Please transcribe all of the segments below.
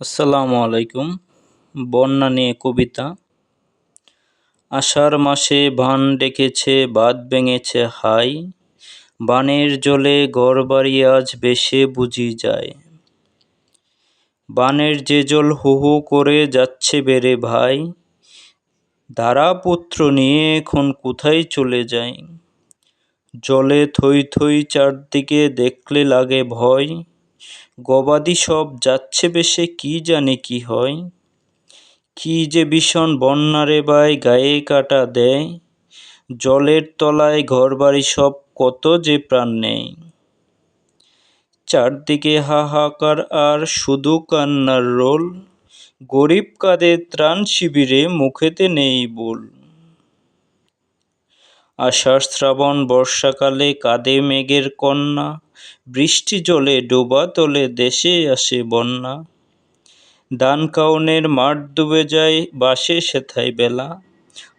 আসসালামু আলাইকুম। বন্যা নিয়ে কবিতা। আষাঢ় মাসে বান ডেকেছে বাদ ভেঙেছে হাই। বানের জলে গড়বাড়ি আজ বেশে বুঝি যায়। বানের যে জল হু হু করে যাচ্ছে বেড়ে ভাই। ধারা পুত্র নিয়ে এখন কোথায় চলে যায়? জলে থই থই চারদিকে দেখলে লাগে ভয়। গবাদি সব যাচ্ছে বেশে, কি জানে কি হয়? কি যে ভীষণ বন্যারে বাই গায়ে কাটা দেয়। জলের তলায় ঘরবাড়ি সব কত যে প্রাণ নেই চারদিকে হাহাকার আর শুধু কান্নার রোল। গরিব কাদের ত্রাণ শিবিরে মুখেতে নেই বল। আষাঢ় শ্রাবণ বর্ষাকালে কাঁদে মেঘের কন্যা। বৃষ্টি জলে ডোবা তলে দেশে আসে বন্যা। দান কাউনের মাঠ ডুবে যায় বাসে সেথায় বেলা।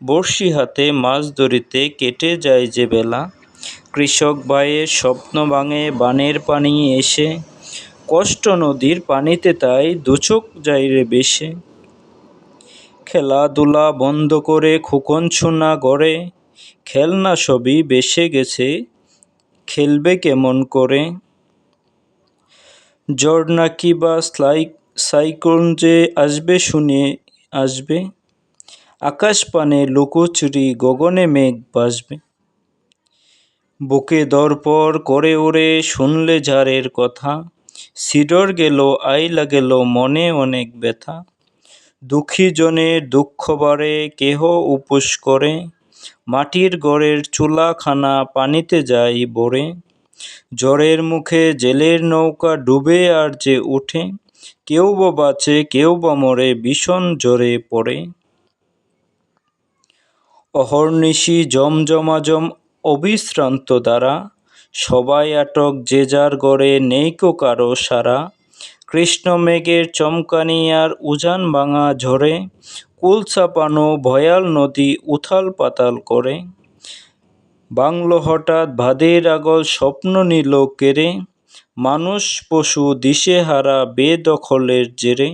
বর্ষি হাতে মাছ ধরিতে কেটে যায় যে বেলা। কৃষক ভাইয়ের স্বপ্ন ভাঙে, বানের পানি এসে। কষ্ট নদীর পানিতে তাই দুচোখ যায় রে বেশে। খেলাধুলা বন্ধ করে খোকন ছোনা গড়ে। খেলনা সবই বেসে গেছে খেলবে কেমন করে? জ্বর নাকি বা সাইক্লোন যে আসবে শুনে আসবে। আকাশ পানে লুকোচুরি গগনে মেঘ বাসবে বুকে দরপর করে ওরে শুনলে ঝাড়ের কথা। সিডর গেল আইলা গেল মনে অনেক ব্যথা। দুঃখী জনে দুঃখ বাড়ে কেহ উপোস করে। মাটির গড়ের চুলাখানা পানিতে যায় বরে। জ্বরের মুখে জেলের নৌকা ডুবে আর যে উঠে কেউ বা বাঁচে কেউ বা মরে, ভীষণ জ্বরে পড়ে। অহর্নিশি জমজমাজম অবিশ্রান্ত দ্বারা, সবাই আটক যে যার গড়ে নেইকো কারও সারা কৃষ্ণ মেঘের চমকানি আর উজান ভাঙা ঝরে কুল চাপানো ভয়াল নদী উথাল পাতাল করে। বাংলো হঠাৎ ভাদের আগল স্বপ্ন নিল কেড়ে। মানুষ পশু দিশেহারা বেদখলের জেরে।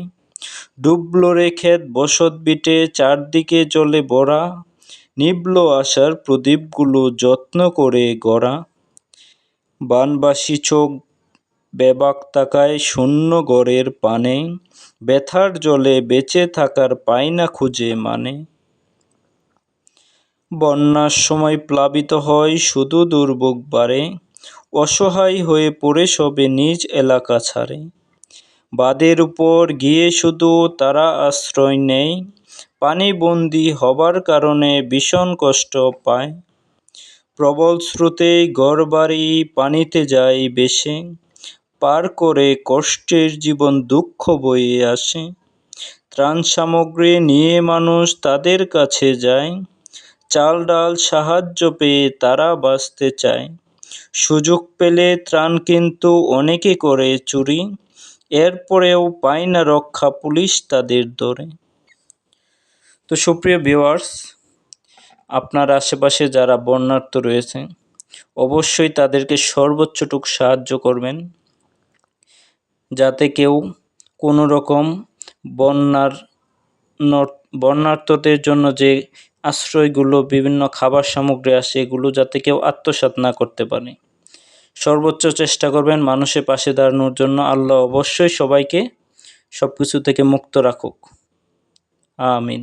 ডুবল রে ক্ষেত বসত বিটে চারদিকে জলে ভরা নিবল আশার প্রদীপগুলো যত্ন করে গড়া। বানবাসী চোখ বেবাক শূন্য গড়ের পানে, ব্যথার জলে বেঁচে থাকার পায় না খুঁজে মানে। বন্যার সময় প্লাবিত হয় শুধু দুর্ভোগ বাড়ে অসহায় হয়ে পড়ে সবে নিজ এলাকা ছাড়ে। বাদের উপর গিয়ে শুধু তারা আশ্রয় নেয় পানিবন্দি হবার কারণে ভীষণ কষ্ট পায়। প্রবল স্রোতে ঘরবাড়ি পানিতে যায় বেশে। পার করে কষ্টের জীবন দুঃখ বয়ে আসে। ত্রাণ সামগ্রী নিয়ে মানুষ তাদের কাছে যায়। চাল ডাল সাহায্য পেয়ে তারা বাঁচতে চায়। সুযোগ পেলে ত্রাণ কিন্তু অনেকে করে চুরি, এরপরেও পায় না রক্ষা পুলিশ তাদের ধরে। তো সুপ্রিয় ভিওয়ার্স আপনার আশেপাশে যারা বন্যার্থ রয়েছে অবশ্যই তাদেরকে সর্বোচ্চটুক সাহায্য করবেন। যাতে কেউ কোনো রকম বন্যার বন্যার্তদের জন্য যে আশ্রয়গুলো, বিভিন্ন খাবার সামগ্রী আসে এগুলো যাতে কেউ আত্মসাৎ না করতে পারে। সর্বোচ্চ চেষ্টা করবেন মানুষের পাশে দাঁড়ানোর জন্য। আল্লাহ অবশ্যই সবাইকে সব কিছু থেকে মুক্ত রাখুক। আমিন।